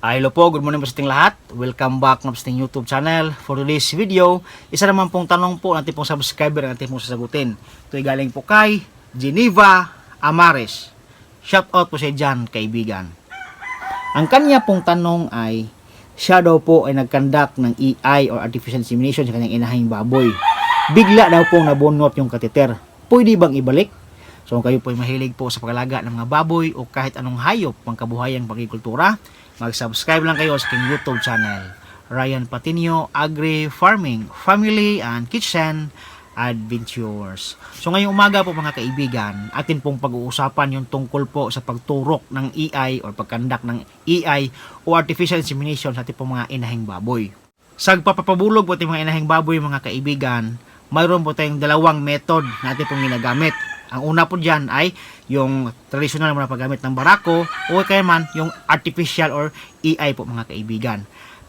Ah, hello po, good morning po sa ating lahat. Welcome back sa ating YouTube channel. For today's video, isa naman pong tanong po ng ating pong subscriber ang ating pong sasagutin. Ito ay galing po kay Geneva Amares. Shout out po sa dyan, kaibigan. Ang kanya pong tanong ay, siya daw po ay nagkandak ng EI or artificial insemination sa kanyang inahing baboy. Bigla daw pong nabunot yung kateter. Pwede bang ibalik? So kung kayo po ay mahilig po sa pagalaga ng mga baboy o kahit anong hayop pang kabuhayang pagkikultura, mag-subscribe lang kayo sa aking YouTube channel. Ryan Patinio Agri Farming, Family and Kitchen Adventures. So ngayong umaga po mga kaibigan, atin pong pag-uusapan yung tungkol po sa pagturok ng EI or pagkandak ng EI o artificial insemination sa ating mga inahing baboy. Sa pagpapabulog po ating mga inahing baboy mga kaibigan, mayroon po tayong dalawang method na ating pong ginagamit. Ang una po dyan ay yung traditional na paggamit ng barako o kaya man yung artificial or EI po mga kaibigan.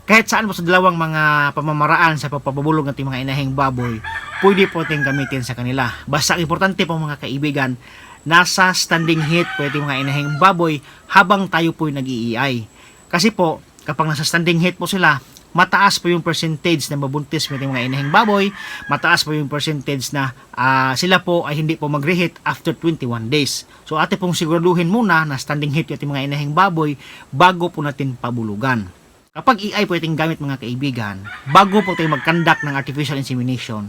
Kahit saan po sa dalawang mga pamamaraan sa pagpapabulog ng ating mga inahing baboy, pwede po ating gamitin sa kanila. Basta ang importante po mga kaibigan, nasa standing heat po ating mga inahing baboy habang tayo po nag-EI. Kasi po, kapag nasa standing heat po sila, mataas po yung percentage na mabuntis yung mga inahing baboy, mataas po yung percentage na ah, sila po ay hindi po mag-reheat after 21 days. So ate pong siguraduhin muna na standing heat yung ating mga inahing baboy bago po natin pabulugan. Kapag EI po iting gamit mga kaibigan, bago po tayo mag-conduct ng artificial insemination,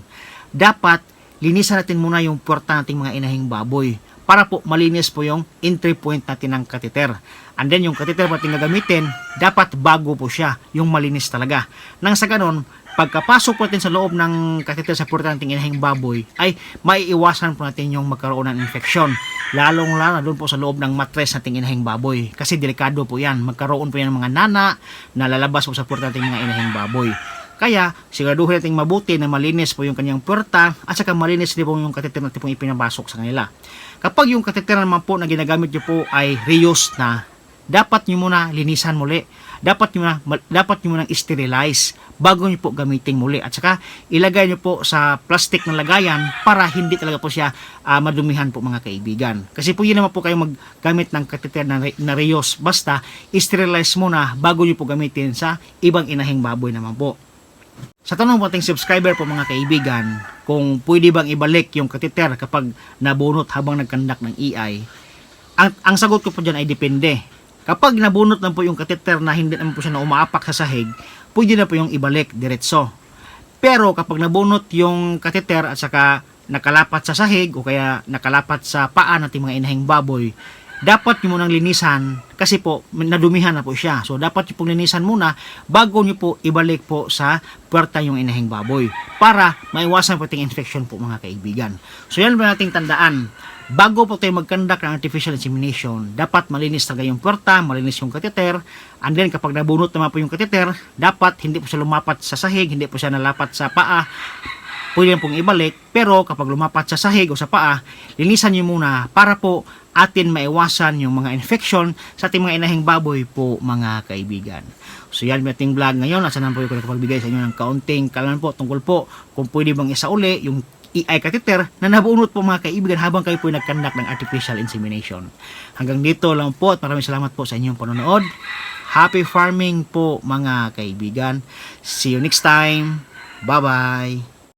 dapat linisan natin muna yung puwerta nating mga inahing baboy para po malinis po yung entry point natin ng catheter. And then yung catheter po natin gagamitin, dapat bago po siya, yung malinis talaga. Nang sa ganon, pagkapasok po natin sa loob ng catheter sa puwerta nating inahing baboy, ay maiiwasan po natin yung magkaroon ng infeksyon. Lalong lalo doon po sa loob ng matres nating inahing baboy. Kasi delikado po yan. Magkaroon po yan ng mga nana na lalabas po sa puwerta nating mga inahing baboy. Kaya, siguraduhin natin mabuti na malinis po yung kanyang puerta at saka malinis din po yung kateter natin pong ipinabasok sa kanila. Kapag yung kateter naman po na ginagamit nyo po ay reuse na, dapat nyo muna linisan muli. Dapat nyo, na, dapat nyo muna sterilize bago nyo po gamitin muli. At saka ilagay nyo po sa plastic na lagayan para hindi talaga po siya ah, madumihan po mga kaibigan. Kasi po yun naman po kayo maggamit ng kateter na, na reuse. Basta sterilize muna bago nyo po gamitin sa ibang inahing baboy naman po. Sa tanong po ating subscriber po mga kaibigan, kung pwede bang ibalik yung catheter kapag nabunot habang nagkandak ng EI, ang, ang sagot ko po dyan ay depende. Kapag nabunot lang po yung catheter na hindi naman po siya na umaapak sa sahig, pwede na po yung ibalik diretso. Pero kapag nabunot yung catheter at saka nakalapat sa sahig o kaya nakalapat sa paa nating mga inahing baboy, dapat nyo munang linisan kasi po nadumihan na po siya. So dapat nyo pong linisan muna bago nyo po ibalik po sa puwerta yung inahing baboy para maiwasan po ating infection po mga kaibigan. So yan po nating tandaan. Bago po tayo magkandak ng artificial insemination, dapat malinis talaga yung puwerta, malinis yung catheter, and then kapag nabunot naman po yung catheter, dapat hindi po siya lumapat sa sahig, hindi po siya nalapat sa paa, pwede pong ibalik, pero kapag lumapat sa sahig o sa paa, linisan nyo muna para po atin maiwasan yung mga infection sa ating mga inahing baboy po mga kaibigan. So yan yung ating vlog ngayon. Asa naman po ko nakapagbigay sa inyo ng kaunting kalaman po tungkol po kung pwede bang isauli yung EI catheter na nabunot po mga kaibigan habang kayo po nagkandak ng artificial insemination. Hanggang dito lang po at maraming salamat po sa inyong panonood. Happy farming po mga kaibigan. See you next time. Bye-bye.